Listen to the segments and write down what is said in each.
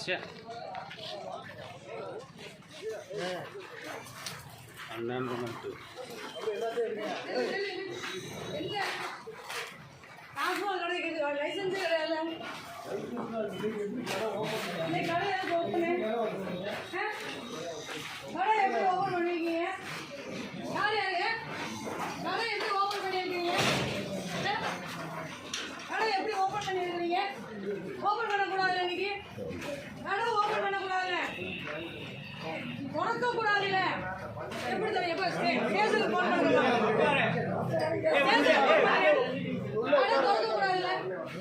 ச்சே. பன்னெண்டு மட்டும் லைசன்ஸ் கிடையாது இந்த கடை எதுக்கு ஓப்பனு ஆ? கடை எப்படி ஓப்பன் பண்ணிருக்கீங்க யார் யாரு கடை எப்படி ஓப்பன் பண்ணிருக்கீங்க ஆ? கடை எப்படி ஓப்பன் பண்ணிருக்கீங்க ஓப்பன் பண்ணக்கூடாதுல்ல இன்னைக்கு கடை ஓப்பன் பண்ணக்கூடாதுல்ல திறக்க கூடாதுல்ல எப்படி தெரியும் எப்போ ஸ்டேஷனுக்கு பண்ணுங்க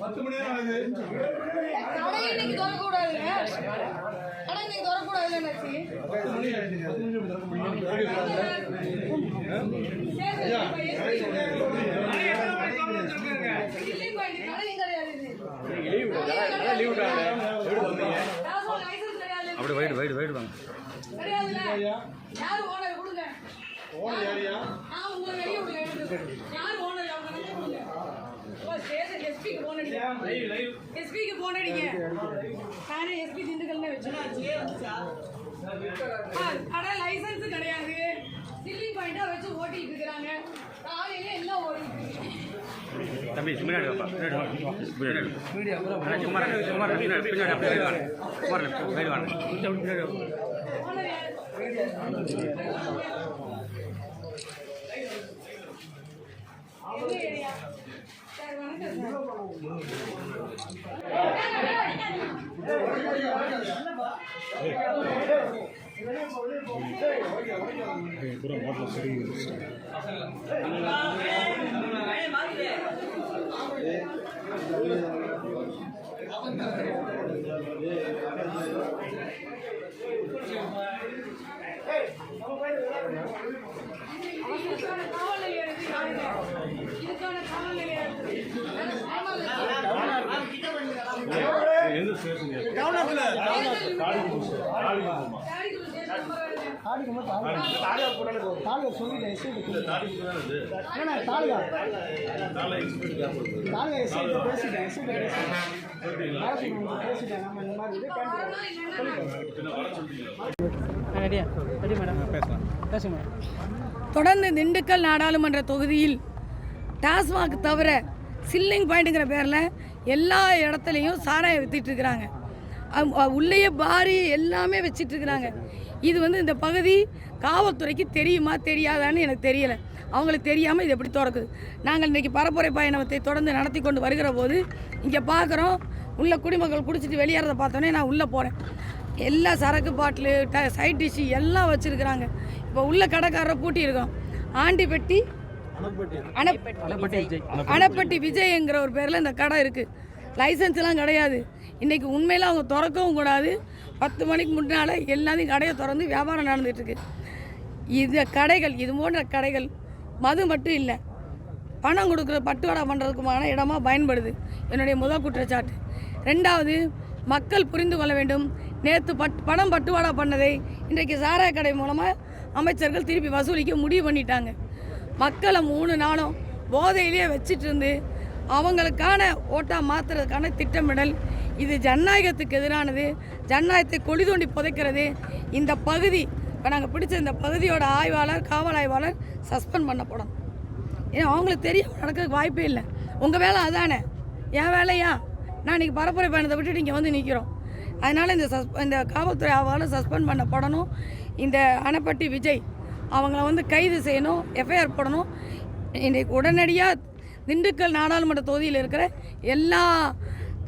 பத்து மணி நேரம் ஆகுது கடை இன்னைக்கு திறக்க கடை இன்னைக்கு திறக்க நச்சி அப்படி வைடு வைடு வைடு வாங்க யார் ஓனர் கொடுங்க? ஓனர் யாரையா நான் உங்களை வெளியே விடுங்க யார் ஓனர்? அவங்க நம்பர் கொடுங்க. ஓ ஸ்டேஷன் எஸ்பிக்கு போன் அடிங்க. எஸ்பிக்கு போன் அடிங்க. நானே எஸ்பி திண்டுக்கல்னு வச்சேன் கடை லைசன்ஸ் கிடையாது. சில்லிங் பாயிண்டா வச்சு ஓட்டிட்டு இருக்காங்க காலையில எல்லாம் ஓடிட்டு இருக்கு தம்பி முன்னாடி வாப்பா. பின்னாடி வா. பின்னாடி வா. அண்ணா, சும்மா இரு, சும்மா இரு, பின்னாடி பின்னாடி அப்படியே வைடு வாங்க. சும்மா இரு, வைடு வாங்க. கொஞ்சம் அப்படி பின்னாடி வா. ஓனர் ஏரியா சார் வணக்கம் சார் இதுக்கான காவல் நிலையம் இருக்கு யாருங்க? இதுக்கான காவல் நிலையம் இருக்கு. எந்த ஸ்டேஷன் தாடிக்குள்ள ஸ்டேஷன் நம்பர் வருங்க. வரணும் இல்லைன்னா தொடர்ந்து திண்டுக்கல் நாடாளுமன்ற தொகுதியில் டாஸ்மாக் தவிர சில்லிங் பாயிண்ட்டுங்கிற பேரில் எல்லா இடத்துலையும் சாராயம் வித்துட்டு இருக்கிறாங்க. உள்ளேயே பாரி எல்லாமே வச்சிட்டு இருக்கிறாங்க. இது வந்து இந்த பகுதி காவல்துறைக்கு தெரியுமா தெரியாதான்னு எனக்கு தெரியலை. அவங்களுக்கு தெரியாமல் இது எப்படி திறக்குது? நாங்கள் இன்றைக்கி பரப்புரை பயணத்தை தொடர்ந்து நடத்தி கொண்டு வருகிற போது இங்கே பார்க்குறோம் உள்ள குடிமக்கள் குடிச்சிட்டு வெளியேறதை பார்த்தோன்னே நான் உள்ளே போகிறேன் எல்லா சரக்கு பாட்டிலு ட சைட் டிஷ்ஷு எல்லாம் வச்சுருக்குறாங்க. இப்போ உள்ள கடைக்காரரை பூட்டி இருக்கோம் ஆண்டி பெட்டி அணப்பட்டி. அணப்பட்டி விஜய்ங்கிற ஒரு பேரில் இந்த கடை இருக்குது லைசன்ஸ்லாம் கிடையாது. இன்றைக்கி உண்மையில் அவங்க திறக்கவும் கூடாது. பத்து மணிக்கு முன்னால் எல்லாத்தையும் கடையை திறந்து வியாபாரம் நடந்துகிட்ருக்கு இது கடைகள் இது போன்ற கடைகள் மது மட்டும் இல்லை. பணம் கொடுக்குற பட்டுவாடா பண்ணுறதுக்குமான இடமா பயன்படுது. என்னுடைய முதல் குற்றச்சாட்டு. ரெண்டாவது மக்கள் புரிந்து கொள்ள வேண்டும். நேற்று பட் பணம் பட்டுவாடா பண்ணதை இன்றைக்கு சாராய கடை மூலமாக அமைச்சர்கள் திருப்பி வசூலிக்க முடிவு பண்ணிட்டாங்க. மக்களை மூணு நாளும் போதையிலேயே வச்சிட்டு இருந்து அவங்களுக்கான ஓட்டா மாற்றுறதுக்கான திட்டமிடல் இது ஜனநாயகத்துக்கு எதிரானது. ஜனநாயகத்தை கொடி தோண்டி புதைக்கிறது. இந்த பகுதி இப்போ நாங்கள் பிடிச்ச இந்த பகுதியோட ஆய்வாளர் காவல் ஆய்வாளர் சஸ்பெண்ட் பண்ணப்படும் ஏன்னா அவங்களுக்கு தெரிய நடக்கிறதுக்கு வாய்ப்பே இல்லை. உங்கள் வேலை அதானே? என் வேலையா? நான் இன்றைக்கி பரப்புரை பயணத்தை விட்டுட்டு இங்கே வந்து நிற்கிறோம் அதனால் இந்த சஸ் இந்த காவல்துறை ஆய்வாளர் சஸ்பெண்ட் பண்ணப்படணும் இந்த அணைப்பட்டி விஜய் அவங்கள வந்து கைது செய்யணும் எஃப்ஐஆர் போடணும். இன்றைக்கு உடனடியாக திண்டுக்கல் நாடாளுமன்ற தொகுதியில் இருக்கிற எல்லா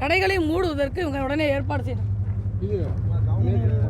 கடைகளை மூடுவதற்கு இவங்க உடனே ஏற்பாடு செய்யணும்